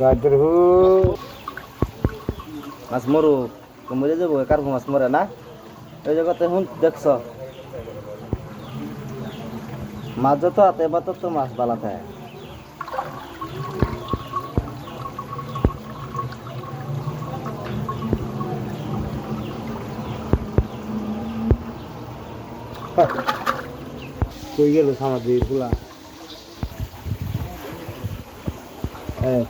গাজর হু। মাছ মরু। মরে যাব কার মাছ মরে না? ওই জায়গাতে হুন দেখছ? মাছ যত হাতে বা তত মাছ বালা থাকে কই গেল সামাদি ফুলা? Evet.